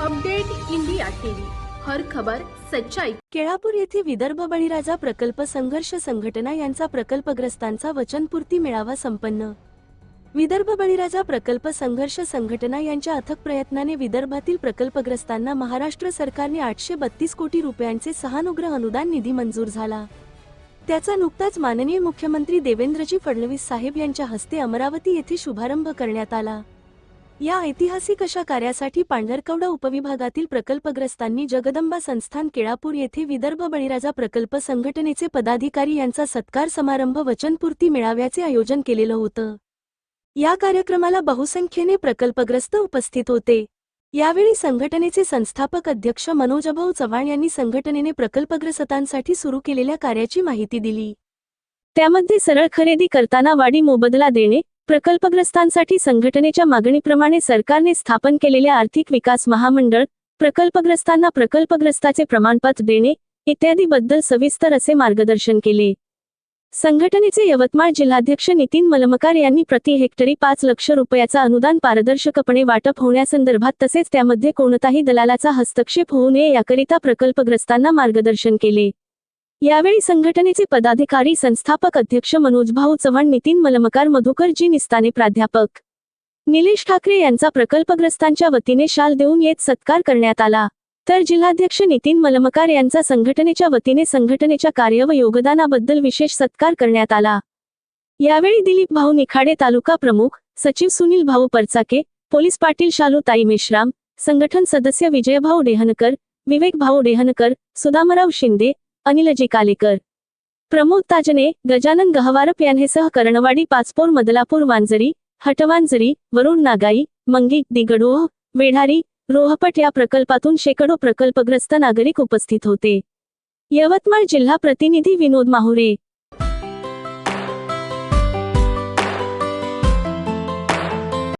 Update India TV. हर खबर सच्चाई. केळापूर येथे विदर्भ बळीराजा प्रकल्प संघर्ष संघटना यांचा प्रकल्पग्रस्तांचा वचनपूर्ती मेळावा संपन्न. विदर्भ बळीराजा प्रकल्प संघर्ष संघटना यांच्या अथक प्रयत्नाने विदर्भातील प्रकल्पग्रस्तांना महाराष्ट्र सरकारने आठशे बत्तीस कोटी रुपयांचे सहानुग्रह अनुदान निधी मंजूर झाला. त्याचा नुकताच माननीय मुख्यमंत्री देवेंद्रजी फडणवीस साहेब यांच्या हस्ते अमरावती येथे शुभारंभ करण्यात आला. या ऐतिहासिक अशा कार्यासाठी पांढरकवडा उपविभागातील प्रकल्पग्रस्तांनी जगदंबा संस्थान केळापूर येथे विदर्भ बळीराजा प्रकल्प संघटनेचे पदाधिकारी यांचा सत्कार समारंभ वचनपूर्ती मेळाव्याचे आयोजन केलेलं होतं. या कार्यक्रमाला बहुसंख्येने प्रकल्पग्रस्त उपस्थित होते. यावेळी संघटनेचे संस्थापक अध्यक्ष मनोजभाऊ चव्हाण यांनी संघटनेने प्रकल्पग्रस्तांसाठी सुरू केलेल्या कार्याची माहिती दिली. त्यामध्ये सरळ खरेदी करताना वाढी मोबदला देणे प्रकल्पग्रस्तांसाठी संघटनेच्या मागणीप्रमाणे सरकारने स्थापन केलेल्या आर्थिक विकास महामंडळ प्रकल्पग्रस्तांना प्रकल्पग्रस्ताचे प्रमाणपत्र देणे इत्यादी बद्दल सविस्तर असे मार्गदर्शन केले. संघटनेचे यवतमाळ जिल्हाध्यक्ष नितीन मलमकार यांनी प्रति हेक्टरी पाच लक्ष रुपयाचा अनुदान पारदर्शकपणे वाटप होण्यासंदर्भात तसेच त्यामध्ये कोणताही दलालाचा हस्तक्षेप होऊ नये याकरिता प्रकल्पग्रस्तांना मार्गदर्शन केले. यावेळी संघटनेचे पदाधिकारी संस्थापक अध्यक्ष मनोजभाऊ चव्हाण नितीन मलमकार मधुकरजी निस्ताने प्राध्यापक निलेश ठाकरे यांचा प्रकल्पग्रस्तांच्या वतीने शाल देऊन येत सत्कार करण्यात आला. तर जिल्हाध्यक्ष नितीन मलमकार यांचा संघटनेच्या वतीने संघटनेच्या कार्य व योगदानाबद्दल विशेष सत्कार करण्यात आला. यावेळी दिलीप भाऊ निखाडे तालुका प्रमुख सचिव सुनील भाऊ परचाके पोलीस पाटील शालू ताई मेश्राम संघटन सदस्य विजयभाऊ डेहनकर विवेक भाऊ डेहनकर सुदामराव शिंदे अनिलजी कालेकर प्रमोद ताजने गजानन गहवारप यांहेसह करणवाडी पाचपोर मदलापूर वांजरी हटवांजरी वरुण नागाई मंगी दिगडोह वेढारी रोहपट या प्रकल्पातून शेकडो प्रकल्पग्रस्त नागरिक उपस्थित होते. यवतमाळ जिल्हा प्रतिनिधी विनोद माहुरे.